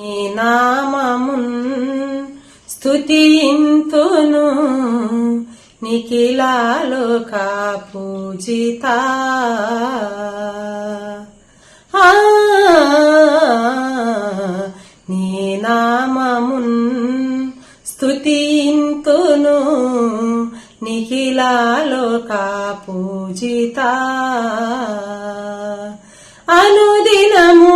నీ నామమున్ స్థుతింతును నిఖిలాలోక పూజిత నీ నామమున్ స్థుతింతును నిఖిలాలోక పూజిత అనుదినము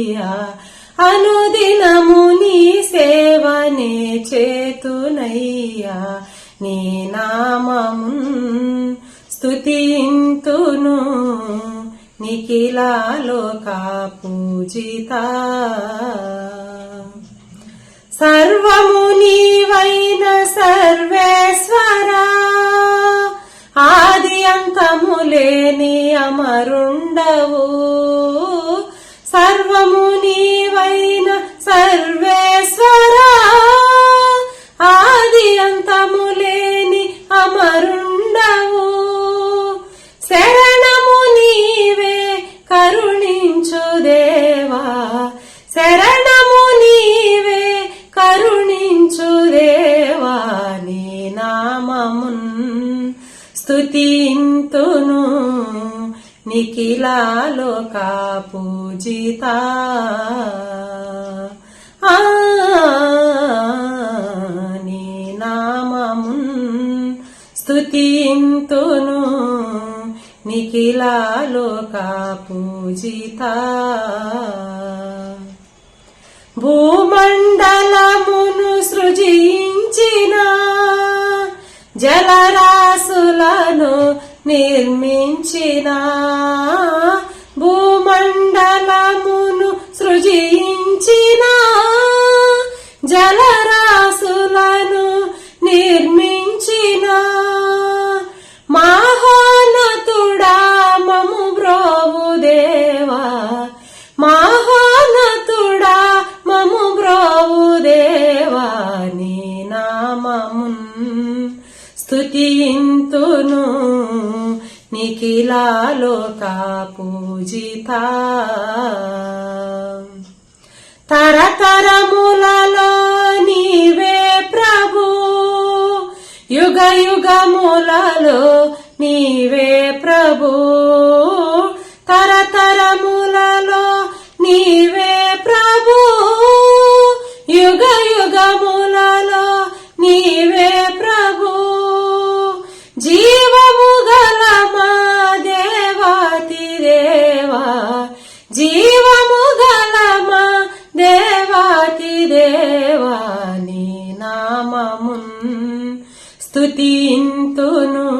చేతునయ్యా అనుదినము నీ సేవనే చేతునయ్యా. నీ నామము స్తుతింతును. నిఖిలాలోక పూజిత. సర్వము నీవైన సర్వేశ్వరా. ఆది అంతము లేని అమరుండవు. సర్వము నీవైన సర్వేశ్వర. ఆది అంతము లేని అమరుండవు. శరణము నీవే కరుణించు దేవా. శరణము నీవే కరుణించు దేవా. నీ నామమున్ స్తుతింతును. నిఖిలాలోక పూజిత. ఆ, నీ నామమున్ స్తుతింతును. నిఖిలాలోక పూజిత. భూమండలమును సృజించిన జలరా నిర్మించినా. స్తుతింతును నిఖిలాలోక పూజిత తరతరములలో నీవే ప్రభు యుగ యుగములలో నీవే ప్రభు. తరతరములలో జీవము గలమా దేవాతి దేవాని నామమున్ స్తుతింతును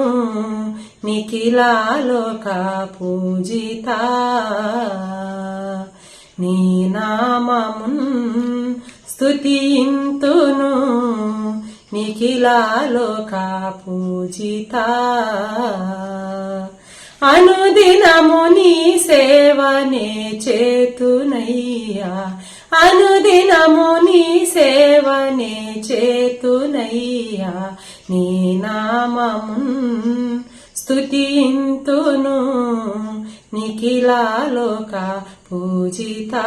నిఖిలాలోక పూజిత. నీ నామమున్ స్తుతింతును నిఖిలాలోక పూజిత. అనుదినము నీ సేవనే చేతునయ్యా. అనుదినము నీ సేవనే చేతునయ్యా. నీ నామమున్ స్తుతింతును నిఖిలాలోక పూజితా.